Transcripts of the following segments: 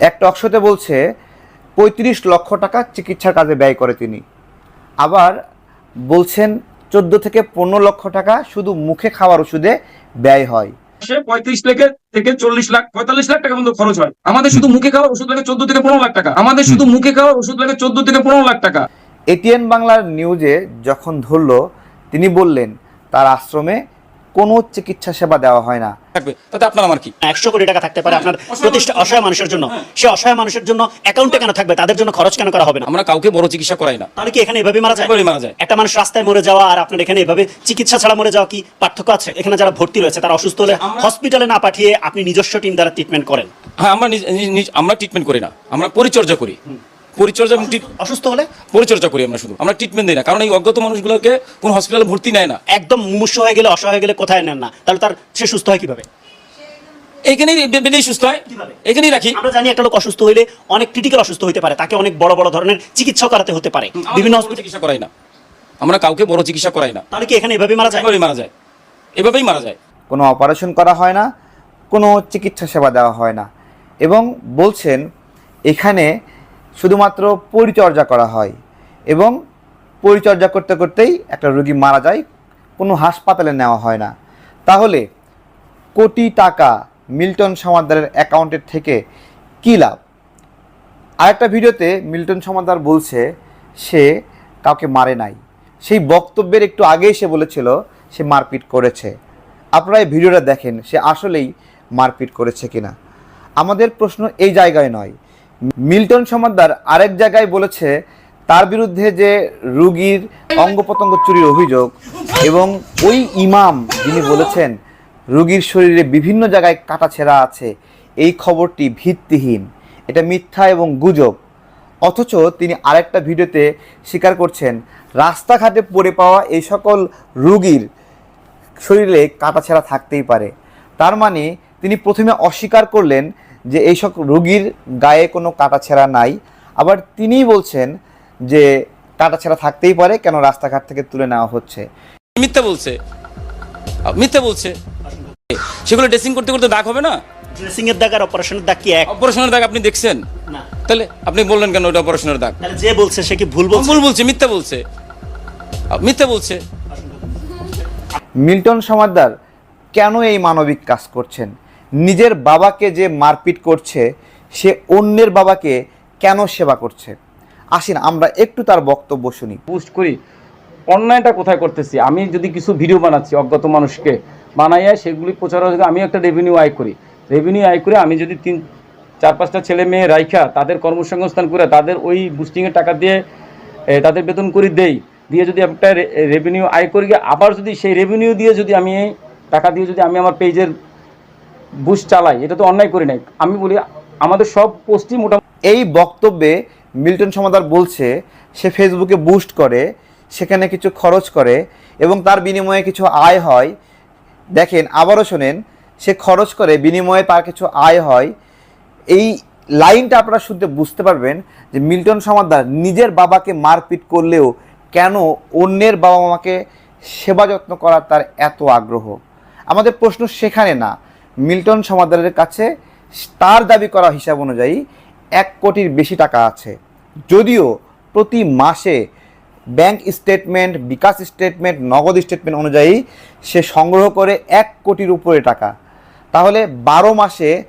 এক টকশোতে বলছে পঁয়ত্রিশ লক্ষ টাকা চিকিৎসার কাজে ব্যয় করে তিনি। আবার বলছেন চোদ্দ থেকে পনেরো লক্ষ টাকা শুধু মুখে খাওয়ার ওষুধে ব্যয় হয়। মাসে পঁয়ত্রিশ থেকে থেকে চল্লিশ লাখ পঁয়তাল্লিশ লাখ টাকা পর্যন্ত খরচ হয়। আমাদের শুধু মুখে খাওয়ার ওষুধ লাগে চোদ্দ থেকে পনেরো লাখ টাকা। আমাদের শুধু মুখে খাওয়ার ওষুধ লাগে চোদ্দ থেকে পনেরো লাখ টাকা। এটিএন বাংলার নিউজে যখন ধরলো তিনি বললেন তার আশ্রমে কোনো চিকিৎসা সেবা দেওয়া হয় না। থাকবে। তাতে আপনার আমার কি? একশো কোটি টাকা থাকতে পারে আপনার প্রতিষ্ঠা অসহায় মানুষের জন্য। সে অসহায় মানুষের জন্য অ্যাকাউন্টে কেন থাকবে? তাদের জন্য খরচ কেন করা হবে না? আমরা কাউকে বড় চিকিৎসা করাই না। তাহলে কি এখানে এভাবে মারা যায়? মারা যায়। একটা মানুষ রাস্তায় মরে যাওয়া আর আপনার এখানে এভাবে চিকিৎসা ছাড়া মরে যাওয়া কি পার্থক্য আছে? এখানে যারা ভর্তি রয়েছে তারা অসুস্থ হলে হসপিটালে না পাঠিয়ে আপনি নিজস্ব টিম দ্বারা ট্রিটমেন্ট করেন। হ্যাঁ আমরা নিজ- নিজ- নিজ- আমরা ট্রিটমেন্ট করি না। আমরা পরিচর্যা করি। পরিচর্যা এবং অসুস্থ হলে? পরিচর্যা করি আমরা শুধু। আমরা ট্রিটমেন্ট দিই না কারণ এই অজ্ঞাত মানুষগুলোকে কোন হসপিটালে ভর্তি নেয় না। একদম মুমূর্ষ হয়ে গেলে অসহায় হয়ে গেলে কোথায় নেন না? তাহলে তার সে সুস্থ হয় কীভাবে? এখানেই বেঁধেই সুস্থ হয়। কীভাবে? এখানেই রাখি। আমরা জানি একটা লোক অসুস্থ হইলে অনেক ক্রিটিক্যাল অসুস্থ হতে পারে তাকে অনেক বড় বড় ধরনের চিকিৎসা করাতে হতে পারে। বিভিন্ন চিকিৎসা করাই না। আমরা কাউকে বড় চিকিৎসা করাই না। তাহলে কি এখানে এভাবে মারা যায়? মারা যায়। এভাবেই মারা যায়। কোনো অপারেশন করা হয় না কোনো চিকিৎসা সেবা দেওয়া হয় না। এবং বলছেন এখানে শুধুমাত্র পরিচর্যা করা হয় এবং পরিচর্যা করতে করতেই একটা রোগী মারা যায়, কোনো হাসপাতালে নেওয়া হয় না। তাহলে কোটি টাকা মিল্টন সমাদ্দারের অ্যাকাউন্টের থেকে কী লাভ? আরেকটা ভিডিওতে মিল্টন সমাদ্দার বলছে, সে কাউকে মারে নাই। সেই বক্তব্যের একটু আগেই সে বলেছিল, সে মারপিট করেছে। আপনারা এই ভিডিওটা দেখেন, সে আসলেই মারপিট করেছে কিনা। আমাদের প্রশ্ন এই জায়গায় নয়। মিল্টন সমাদ্দার আরেক জায়গায় বলেছে, তার বিরুদ্ধে যে রুগীর অঙ্গ প্রত্যঙ্গ চুরির অভিযোগ এবং ওই ইমাম যিনি বলেছেন, রুগীর শরীরে বিভিন্ন জায়গায় কাটা ছেঁড়া আছে, এই খবরটি ভিত্তিহীন। এটা মিথ্যা এবং গুজব। অথচ তিনি আরেকটা ভিডিওতে স্বীকার করছেন, রাস্তাঘাটে পড়ে পাওয়া এই সকল রুগীর শরীরে কাটাছেঁড়া থাকতেই পারে। তার মানে তিনি প্রথমে অস্বীকার করলেন যে এই সব রুগীর গায়ে কোনো কাটা ছেঁড়া নাই। আবার তিনিই বলছেন যে কাটা ছেঁড়া থাকতেই পারে কেন রাস্তাঘাট থেকে তুলে নেওয়া হচ্ছে। মিথ্যা বলছে। মিথ্যা বলছে। সেগুলো ড্রেসিং করতে করতে দাগ হবে না? ড্রেসিং এর দাগ আর অপারেশনের দাগ কি এক? অপারেশনের দাগ আপনি দেখছেন? না। তাহলে আপনি বললেন কেন ওটা অপারেশনের দাগ? তাহলে যে বলছে সে কি ভুল বলছে? ভুল বলছে মিথ্যা বলছে। মিথ্যা বলছে। মিল্টন সমাদ্দার কেন এই মানবিক কাজ করছেন? নিজের বাবাকে যে মারপিট করছে, সে অন্যের বাবাকে কেন সেবা করছে? আসিন, আমরা একটু তার বক্তব্য শুনি। পোস্ট করি, অন্যায়টা কোথায় করতেছি? আমি যদি কিছু ভিডিও বানাচ্ছি অজ্ঞাত মানুষকে, বানাইয়া সেগুলি প্রচার আমি একটা রেভিনিউ আয় করি। রেভিনিউ আয় করে আমি যদি তিন, চার, পাঁচটা ছেলে মেয়ে রাইখা, তাদের কর্মসংস্থান করে, তাদের ওই বুস্টিংয়ের টাকা দিয়ে তাদের বেতন করে দেই, দিয়ে যদি একটা রেভিনিউ আয় করি, আবার যদি সেই রেভিনিউ দিয়ে যদি আমি টাকা দিয়ে যদি আমি আমার পেজের বুস্ট চালাই, এটা তো অন্যায় করি নাই। আমি বলি, আমাদের সব পোস্টই মোটামুটি এই বক্তব্যে মিল্টন সমাদার বলছে, সে ফেসবুকে বুস্ট করে, সেখানে কিছু খরচ করে, এবং তার বিনিময়ে কিছু আয় হয়। দেখেন, আবারও শোনেন, সে খরচ করে, বিনিময়ে তার কিছু আয় হয়। এই লাইনটা আপনারা শুনতে বুঝতে পারবেন যে মিল্টন সমাদার নিজের বাবাকে মারপিট করলেও কেন অন্যের বাবা মাকে সেবা যত্ন করার তার এত আগ্রহ? আমাদের প্রশ্ন সেখানে না। মিল্টন সমাদারের কাছে তার দাবি করা হিসাব অনুযায়ী এক কোটির বেশি টাকা আছে। যদিও প্রতি মাসে bank statement, bKash statement, Nagad statement অনুযায়ী সে সংগ্রহ করে এক কোটির উপরে টাকা। তাহলে বারো মাসে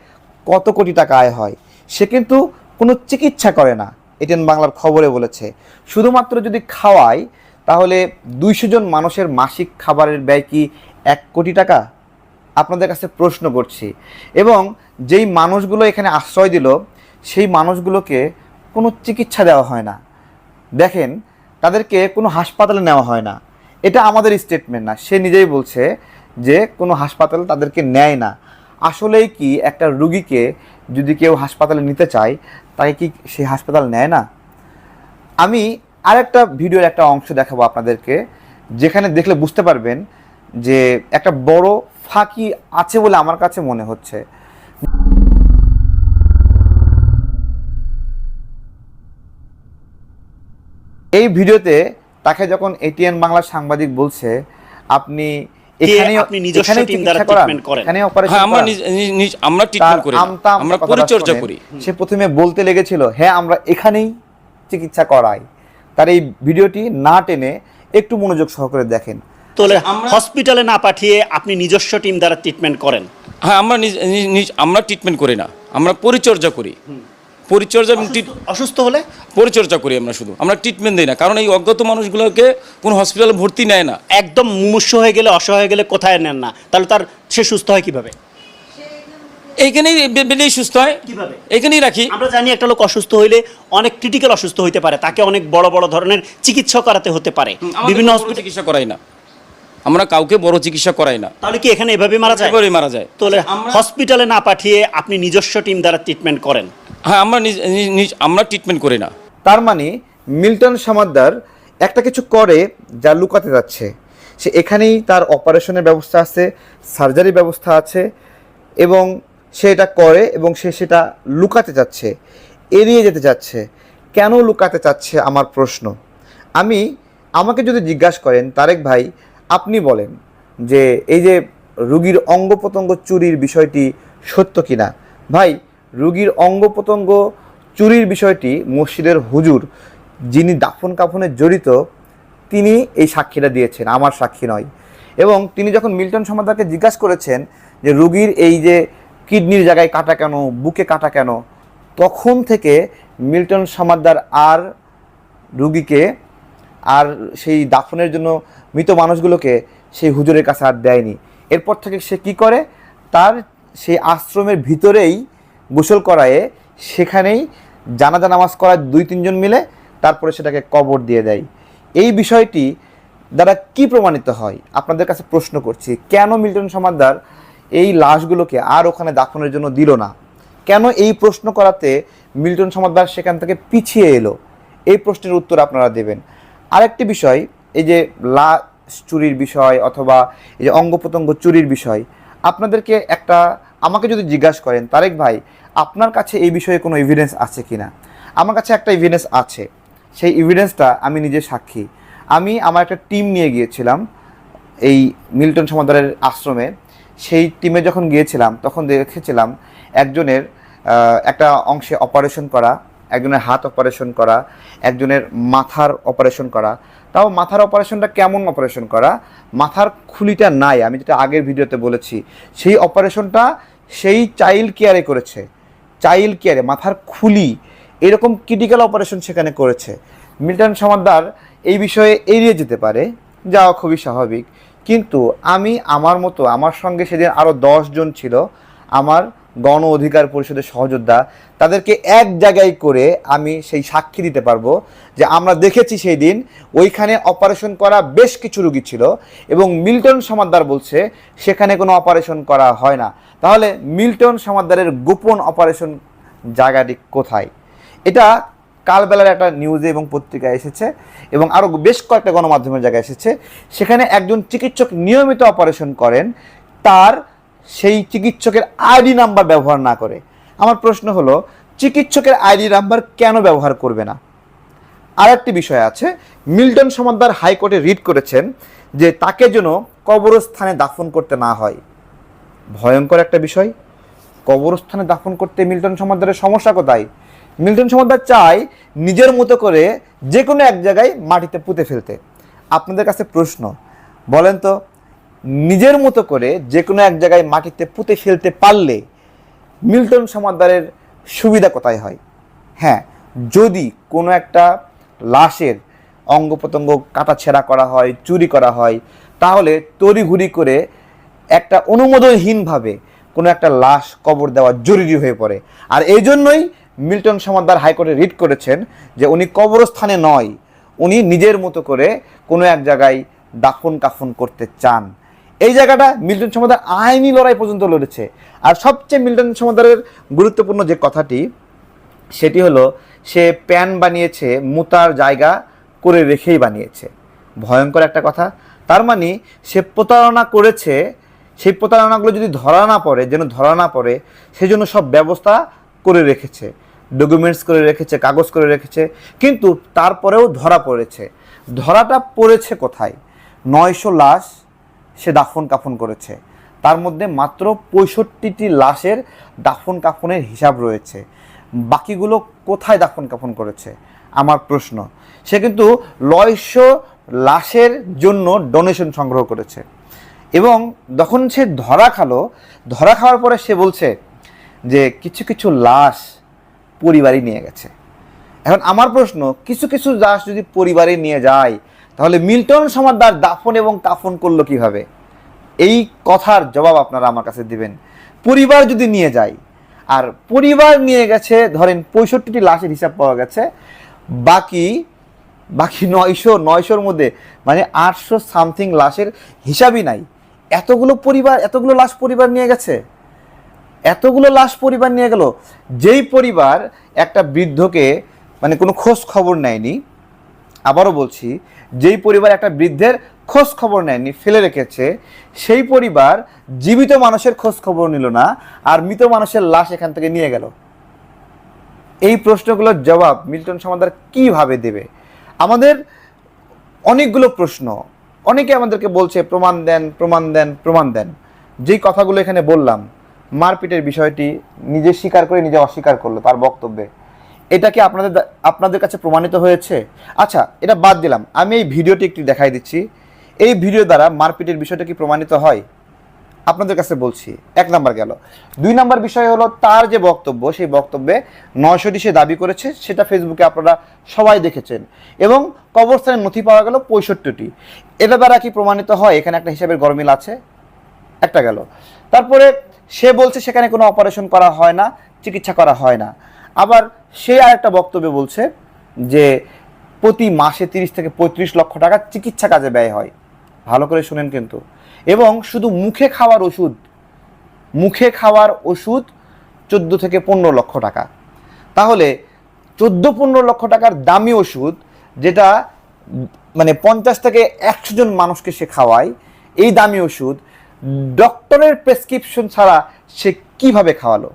কত কোটি টাকা আয় হয়? সে কিন্তু কোনো চিকিৎসা করে না এটেন বাংলার খবরে বলেছে। শুধুমাত্র যদি খাওয়ায়, তাহলে দুইশো জন মানুষের মাসিক খাবারের ব্যয় কি এক কোটি টাকা? আপনাদের কাছে প্রশ্ন করছি। এবং যেই মানুষগুলো এখানে আশ্রয় দিল, সেই মানুষগুলোকে কোনো চিকিৎসা দেওয়া হয় না। দেখেন, তাদেরকে কোনো হাসপাতালে নেওয়া হয় না। এটা আমাদের স্টেটমেন্ট না। সে নিজেই বলছে যে কোনো হাসপাতালে তাদেরকে নেয় না। আসলেই কি একটা রুগীকে যদি কেউ হাসপাতালে নিতে চায়, তাকে কি সেই হাসপাতাল নেয় না? আমি আরেকটা ভিডিওর একটা অংশ দেখাবো আপনাদেরকে, যেখানে দেখলে বুঝতে পারবেন যে একটা বড় ফাঁকি আছে বলে আমার কাছে মনে হচ্ছে। এই ভিডিওতে তাকে যখন এটিএন বাংলার সাংবাদিক বলছে আপনি হ্যাঁ আমরা নিজ- নিজ- নিজ- আমরা ট্রিটমেন্ট করি না। আমরা পরিচর্যা করি। সে প্রথমে বলতে লেগেছিল হ্যাঁ আমরা এখানেই চিকিৎসা করাই। তার এই ভিডিওটি না টেনে একটু মনোযোগ সহকারে দেখেন। তাহলে হসপিটালে না পাঠিয়ে আপনি নিজস্ব টিম দ্বারা ট্রিটমেন্ট করেন? হ্যাঁ আমরা আমরা ট্রিটমেন্ট করি না। আমরা পরিচর্যা করি। পরিচর্যা অসুস্থ হলে? পরিচর্যা করি আমরা শুধু। আমরা ট্রিটমেন্ট দিই না। কারণ এই অজ্ঞাত মানুষগুলোকে কোনো হসপিটালে ভর্তি নেয় না। একদম মুমূর্ষ হয়ে গেলে অসহায় হয়ে গেলে কোথায় নেন না? তাহলে তার সে সুস্থ হয় কীভাবে? এইখানেই বেলেই সুস্থ হয়। কীভাবে? এখানেই রাখি। আমরা জানি একটা লোক অসুস্থ হইলে অনেক ক্রিটিক্যাল অসুস্থ হইতে পারে। তাকে অনেক বড় বড় ধরনের চিকিৎসা করাতে হতে পারে। বিভিন্ন বিভিন্ন হসপিটাল চিকিৎসা করাই না। আমরা কাউকে বড় চিকিৎসা করাই না। তাহলে কি এখানে এভাবে মারা যায়? এবারে মারা যায়। তাহলে হসপিটালে না পাঠিয়ে আপনি নিজস্ব টিম দ্বারা ট্রিটমেন্ট করেন? হ্যাঁ আমরা নিজ- নিজ- নিজ- আমরা ট্রিটমেন্ট করি না। তার মানে মিল্টন সামাদ্দার একটা কিছু করে যা লুকাতে যাচ্ছে। সে এখানেই তার অপারেশনের ব্যবস্থা আছে সার্জারি ব্যবস্থা আছে এবং সে এটা করে এবং সে সেটা লুকাতে চাচ্ছে এড়িয়ে যেতে চাচ্ছে কেন লুকাতে চাচ্ছে আমার প্রশ্ন? আমি আমাকে যদি জিজ্ঞাসা করেন তারেক ভাই আপনি বলেন যে এই যে রুগীর অঙ্গ প্রত্যঙ্গ চুরির বিষয়টি সত্য কিনা? ভাই, রুগীর অঙ্গ প্রত্যঙ্গ চুরির বিষয়টি মসজিদের হুজুর যিনি দাফন কাফনে জড়িত, তিনি এই সাক্ষীটা দিয়েছেন, আমার সাক্ষী নয়। এবং তিনি যখন মিল্টন সমাদারকে জিজ্ঞাসা করেছেন যে রুগীর এই যে কিডনির জায়গায় কাটা কেন, বুকে কাটা কেন, তখন থেকে মিল্টন সমাদার আর রুগীকে আর সেই দাফনের জন্য মৃত মানুষগুলোকে সেই হুজুরের কাছে আর দেয়নি। এরপর থেকে সে কি করে? তার সেই আশ্রমের ভিতরেই গোসল করায়ে সেখানেই জানাজা নামাজ করায় দুই তিনজন মিলে তারপরে সেটাকে কবর দিয়ে দেয়। এই বিষয়টি দ্বারা কি প্রমাণিত হয়? আপনাদের কাছে প্রশ্ন করছি, কেন মিল্টন সমাদ্দার এই লাশগুলোকে আর ওখানে দাফনের জন্য দিল না? কেন এই প্রশ্ন করাতে মিল্টন সমাদ্দার সেখান থেকে পিছিয়ে এলো? এই প্রশ্নের উত্তর আপনারা দেবেন। আরেকটি বিষয়, এই যে লাশ চুরির বিষয় অথবা এই যে অঙ্গ প্রত্যঙ্গ চুরির বিষয়, আপনাদেরকে একটা, আমাকে যদি জিজ্ঞাসা করেন, তারেক ভাই, আপনার কাছে এই বিষয়ে কোনো এভিডেন্স আছে কিনা? আমার কাছে একটা এভিডেন্স আছে। সেই এভিডেন্সটা আমি নিজে সাক্ষী। আমি আমার একটা টিম নিয়ে গিয়েছিলাম, এই মিল্টন সমাদারের আশ্রমে। সেই টিমে যখন গিয়েছিলাম, তখন দেখেছিলাম একজনের একটা অংশে অপারেশন করা একজনের হাত অপারেশন করা, একজনের মাথার অপারেশন করা। তাও মাথার অপারেশনটা কেমন অপারেশন করা? মাথার খুলিটা নাই, আমি যেটা আগের ভিডিওতে বলেছি। সেই অপারেশনটা সেই চাইল্ড কেয়ারে করেছে। চাইল্ড কেয়ারে মাথার খুলি, এরকম ক্রিটিক্যাল অপারেশন সেখানে করেছে। মিল্টন সমাদ্দার এই বিষয়ে এড়িয়ে যেতে পারে, যাওয়া খুবই স্বাভাবিক। কিন্তু আমি আমার মতো, আমার সঙ্গে সেদিন আরও জন ছিল, আমার গণ অধিকার পরিষদের সহযোদ্ধা, তাদেরকে এক জায়গায় করে আমি সেই সাক্ষী দিতে পারব যে আমরা দেখেছি সেই দিন ওইখানে অপারেশন করা বেশ কিছু রুগী ছিল এবং মিল্টন সমাদ্দার বলছে সেখানে কোনো অপারেশন করা হয় না। তাহলে মিল্টন সমাদ্দারের গোপন অপারেশন জায়গাটি কোথায়? এটা কালবেলার একটা নিউজে এবং পত্রিকায় এসেছে এবং আরও বেশ কয়েকটা গণমাধ্যমের জায়গায় এসেছে। সেখানে একজন চিকিৎসক নিয়মিত অপারেশন করেন, তার সেই চিকিৎসকের আইডি নাম্বার ব্যবহার না করে। আমার প্রশ্ন হলো, চিকিৎসকের আইডি নাম্বার কেন ব্যবহার করবে না? আরেকটি বিষয় আছে, মিল্টন সমাদ্দার হাইকোর্টে রিট করেছেন যে তাকে যেন কবরস্থানে দাফন করতে না হয়। ভয়ঙ্কর একটা বিষয়। কবরস্থানে দাফন করতে মিল্টন সমাদ্দারের সমস্যা কোথায়? মিল্টন সমাদ্দার চায় নিজের মতো করে যে কোনো এক জায়গায় মাটিতে পুঁতে ফেলতে। আপনাদের কাছে প্রশ্ন, বলেন তো নিজের মতো করে যে কোনো এক জায়গায় মাটিতে পুঁতে ফেলতে পারলে মিল্টন সমাদারের সুবিধা কোথায় হয়? হ্যাঁ যদি কোনো একটা লাশের অঙ্গ প্রত্যঙ্গ কাটাছেঁড়া করা হয়, চুরি করা হয়, তাহলে তড়িঘড়ি করে একটা অনুমোদনহীনভাবে কোনো একটা লাশ কবর দেওয়া জরুরি হয়ে পড়ে। আর এই জন্যই মিল্টন সমাদ্দার হাইকোর্টে রিট করেছেন যে উনি কবরস্থানে নয়, উনি নিজের মতো করে কোনো এক জায়গায় দাফন কাফন করতে চান। এই জায়গাটা মিল্টন সমাদার আইনি লড়াই পর্যন্ত লড়েছে। আর সবচেয়ে মিল্টন সমাদারের গুরুত্বপূর্ণ যে কথাটি, সেটি হলো সে প্যান বানিয়েছে, মুতার জায়গা করে রেখেই বানিয়েছে। ভয়ঙ্কর একটা কথা। তার মানে সে প্রতারণা করেছে, সেই প্রতারণাগুলো যদি ধরা না পড়ে, যেন ধরা না পড়ে, সেজন্য সব ব্যবস্থা করে রেখেছে। ডকুমেন্টস করে রেখেছে, কাগজ করে রেখেছে, কিন্তু তারপরেও ধরা পড়েছে। ধরাটা পড়েছে কোথায়? নয়শো লাশ সে দাফন কাফন করেছে। তার মধ্যে মাত্র পঁয়ষট্টিটি লাশের দাফন কাফনের হিসাব রয়েছে। বাকিগুলো কোথায় দাফন কাফন করেছে? আমার প্রশ্ন। সে কিন্তু নয়শো লাশের জন্য ডোনেশন সংগ্রহ করেছে। এবং যখন সে ধরা খালো, ধরা খাওয়ার পরে সে বলছে যে কিছু কিছু লাশ পরিবারই নিয়ে গেছে। এখন আমার প্রশ্ন, কিছু কিছু লাশ যদি পরিবারে নিয়ে যায় তাহলে মিল্টন সমাদার দাফন এবং কাফন করল কীভাবে? এই কথার জবাব আপনারা আমার কাছে দিবেন। পরিবার যদি নিয়ে যায়, আর পরিবার নিয়ে গেছে, ধরেন পঁয়ষট্টিটি লাশের হিসাব পাওয়া গেছে, বাকি বাকি নয়শো, নয়শোর মধ্যে মানে আটশো সামথিং লাশের হিসাবই নাই। এতগুলো পরিবার, এতগুলো লাশ পরিবার নিয়ে গেছে? এতগুলো লাশ পরিবার নিয়ে গেল। যেই পরিবার একটা বৃদ্ধকে মানে কোনো খোঁজ খবর নেয়নি আবারও বলছি, যেই পরিবার একটা বৃদ্ধের খোঁজ খবর নেয়নি, ফেলে রেখেছে, সেই পরিবার জীবিত মানুষের খোঁজ খবর নিল না, আর মৃত মানুষের লাশ এখান থেকে নিয়ে গেল। এই প্রশ্নগুলোর জবাব মিল্টন সমাদার কীভাবে দেবে? আমাদের অনেকগুলো প্রশ্ন, অনেকে আমাদেরকে বলছে, প্রমাণ দেন প্রমাণ দেন প্রমাণ দেন। যেই কথাগুলো এখানে বললাম, মারপিটের বিষয়টি নিজে স্বীকার করে, নিজে অস্বীকার করল তার বক্তব্যে। এটা কি আপনাদের আপনাদের কাছে প্রমাণিত হয়েছে। আচ্ছা এটা বাদ দিলাম। আমি এই ভিডিওটি একটি দেখাই দিচ্ছি। এই ভিডিও দ্বারা মারপিটের বিষয়টা কি প্রমাণিত হয়? আপনাদের কাছে বলছি। এক নাম্বার গেল। দুই নাম্বার বিষয় হলো তার যে বক্তব্য, সেই বক্তব্যে নয়শোটি সে দাবি করেছে, সেটা ফেসবুকে আপনারা সবাই দেখেছেন। এবং কবরস্থানের নথি পাওয়া গেল পঁয়ষট্টিটি। এটা দ্বারা কি প্রমাণিত হয়? এখানে একটা হিসাবের গরমিল আছে। একটা গেল। তারপরে সে বলছে সেখানে কোনো অপারেশন করা হয় না, চিকিৎসা করা হয় না। আবার সে আর একটা বক্তব্যে বলছে যে প্রতি মাসে তিরিশ থেকে পঁয়ত্রিশ লক্ষ টাকা চিকিৎসা কাজে ব্যয় হয়। ভালো করে শুনেন কিন্তু। এবং শুধু মুখে খাওয়ার ওষুধ, মুখে খাওয়ার ওষুধ চোদ্দ থেকে পনেরো লক্ষ টাকা। তাহলে চোদ্দ পনেরো লক্ষ টাকার দামি ওষুধ যেটা মানে পঞ্চাশ থেকে একশো জন মানুষকে সে খাওয়ায়, এই দামি ওষুধ ডক্টরের প্রেসক্রিপশন ছাড়া সে কীভাবে খাওয়ালো?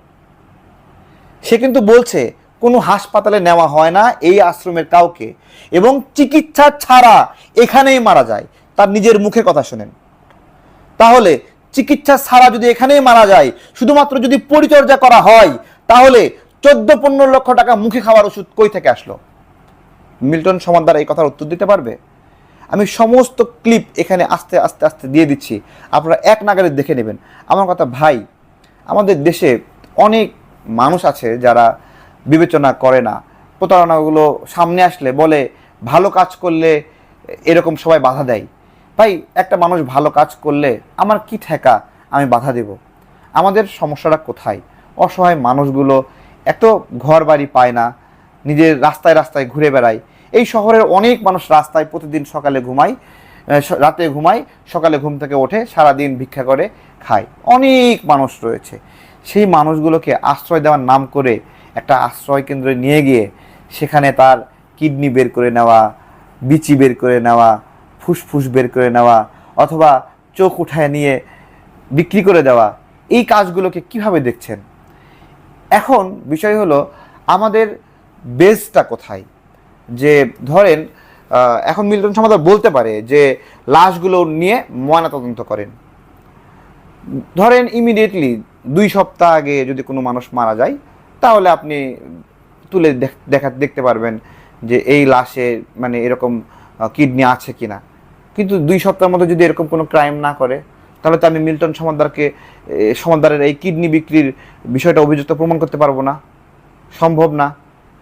সে কিন্তু বলছে, কোনো হাসপাতালে নেওয়া হয় না এই আশ্রমের কাউকে। এবং চিকিৎসা ছাড়া এখানেই মারা যায়। তার নিজের মুখে কথা শোনেন। তাহলে চিকিৎসা ছাড়া যদি এখানেই মারা যায়, শুধুমাত্র যদি পরিচর্যা করা হয়, তাহলে চোদ্দ পনেরো লক্ষ টাকা মুখে খাওয়ার ওষুধ কই থেকে আসলো? মিল্টন সমাদার এই কথার উত্তর দিতে পারবে? আমি সমস্ত ক্লিপ এখানে আস্তে আস্তে আস্তে দিয়ে দিচ্ছি। আপনারা এক নাগারে দেখে নেবেন। আমার কথা, ভাই, আমাদের দেশে অনেক মানুষ আছে যারা বিবেচনা করে না। প্রতারণাগুলো সামনে আসলে বলে, ভালো কাজ করলে এরকম সবাই বাধা দেয়। ভাই, একটা মানুষ ভালো কাজ করলে আমার কি ঠেকা? আমি বাধা দেব। আমাদের সমস্যাটা কোথায়? অসহায় মানুষগুলো এত ঘর বাড়ি পায় না, নিজের রাস্তায় রাস্তায় ঘুরে বেড়ায়। এই শহরের অনেক মানুষ রাস্তায় প্রতিদিন সকালে ঘুমায় রাতে ঘুমায়, সকালে ঘুম থেকে ওঠে, সারাদিন ভিক্ষা করে, খায়। অনেক মানুষ রয়েছে। সেই মানুষগুলোকে আশ্রয় দেওয়ার নাম করে একটা আশ্রয় কেন্দ্রে নিয়ে গিয়ে সেখানে তার কিডনি বের করে নেওয়া, বিচি বের করে নেওয়া, ফুসফুস বের করে নেওয়া অথবা চোখ উঠায় নিয়ে বিক্রি করে দেওয়া, এই কাজগুলোকে কীভাবে দেখছেন? এখন বিষয় হলো আমাদের বেসটা কোথায়? যে ধরেন এখন মিল্টন সমাদার বলতে পারে যে লাশগুলো নিয়ে ময়নাতদন্ত করেন। ধরেন ইমিডিয়েটলি দুই সপ্তাহ আগে যদি কোনো মানুষ মারা যায়, তাহলে আপনি তুলে দেখা দেখতে পারবেন যে এই লাশে মানে এরকম কিডনি আছে কিনা। কিন্তু দুই সপ্তাহের মধ্যে যদি এরকম কোনো ক্রাইম না করে, তাহলে তো আমি মিল্টন সমাদারকে সমাদারের এই কিডনি বিক্রির বিষয়টা অভিযুক্ত প্রমাণ করতে পারব না। সম্ভব না।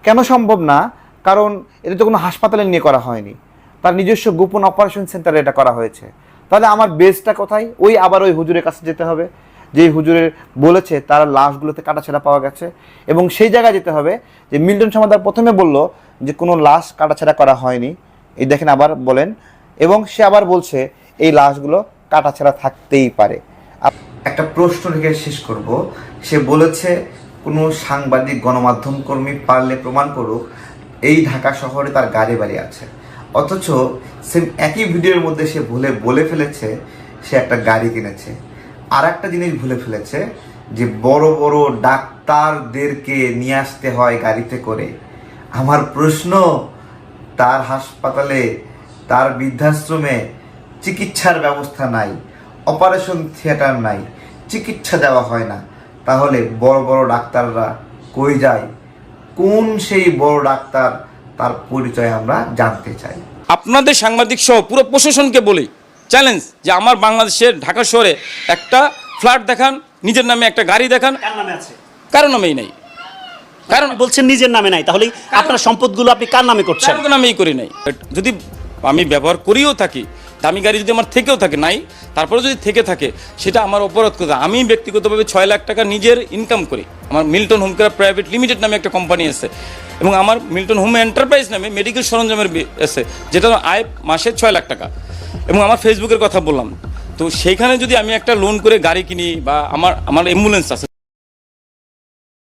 কেন সম্ভব না? কারণ এটা তো কোনো হাসপাতালে নিয়ে করা হয়নি। তার নিজস্ব গোপন অপারেশন সেন্টারে এটা করা হয়েছে। তাহলে আমার বেসটা কোথায়? ওই আবার ওই হুজুরের কাছে যেতে হবে। যেই হুজুরের বলেছে, তার লাশগুলোতে কাটাছেড়া পাওয়া গেছে। এবং সেই জায়গায় যেতে হবে যে মিল্টন সমাদার প্রথমে বলল যে, কোনো লাশ কাটাছেড়া করা হয়নি। এই দেখেন আবার বলেন। এবং সে আবার বলছে, এই লাশগুলো কাটাছেড়া থাকতেই পারে। একটা প্রশ্ন রেখে শেষ করব। সে বলেছে, কোনো সাংবাদিক, গণমাধ্যম কর্মী পারলে প্রমাণ করুক, এই ঢাকা শহরে তার গাড়ি বাড়ি আছে। অথচ সেম একই ভিডিওর মধ্যে সে ভুলে, বলে ফেলেছে, সে একটা গাড়ি কিনেছে। আর একটা জিনিস ভুলে ফেলেছে, যে বড় বড় ডাক্তারদেরকে নিয়ে আসতে হয় গাড়িতে করে। আমার প্রশ্ন, তার হাসপাতালে, তার বৃদ্ধাশ্রমে চিকিৎসার ব্যবস্থা নাই অপারেশন থিয়েটার নাই, চিকিৎসা দেওয়া হয় না। তাহলে বড় বড় ডাক্তাররা কই যায়? কোন সেই বড় ডাক্তার তার পরিচয় আমরা জানতে চাই। আপনাদের সাংবাদিক সহ পুরো প্রশাসনকে বলি চ্যালেঞ্জ যে আমার বাংলাদেশের ঢাকা শহরে একটা ফ্ল্যাট দেখান নিজের নামে একটা গাড়ি দেখান। কার নামে আছে? কারও নামেই নাই। কারণ বলছেন নিজের নামে নাই তাহলে আপনার সম্পদগুলো আপনি কার নামে করছেন? কারও নামেই করি নাই। যদি আমি ব্যবহার করিও থাকি দামি গাড়ি যদি আমার থেকেও থাকে, নাই তারপরে যদি থেকে থাকে, সেটা আমার অপরাধ কথা। আমি ব্যক্তিগতভাবে ছয় লাখ টাকা নিজের ইনকাম করি। আমার Milton home care private limited নামে একটা কোম্পানি আছে। এবং আমার মিল্টন হোম এন্টারপ্রাইজ নামে মেডিকেল সরঞ্জামের আছে, যেটা আয় মাসে ছয় লাখ টাকা। এবং আমার ফেসবুকের কথা বললাম। তো সেইখানে যদি আমি একটা লোন করে গাড়ি কিনি বা আমার আমার অ্যাম্বুলেন্স আছে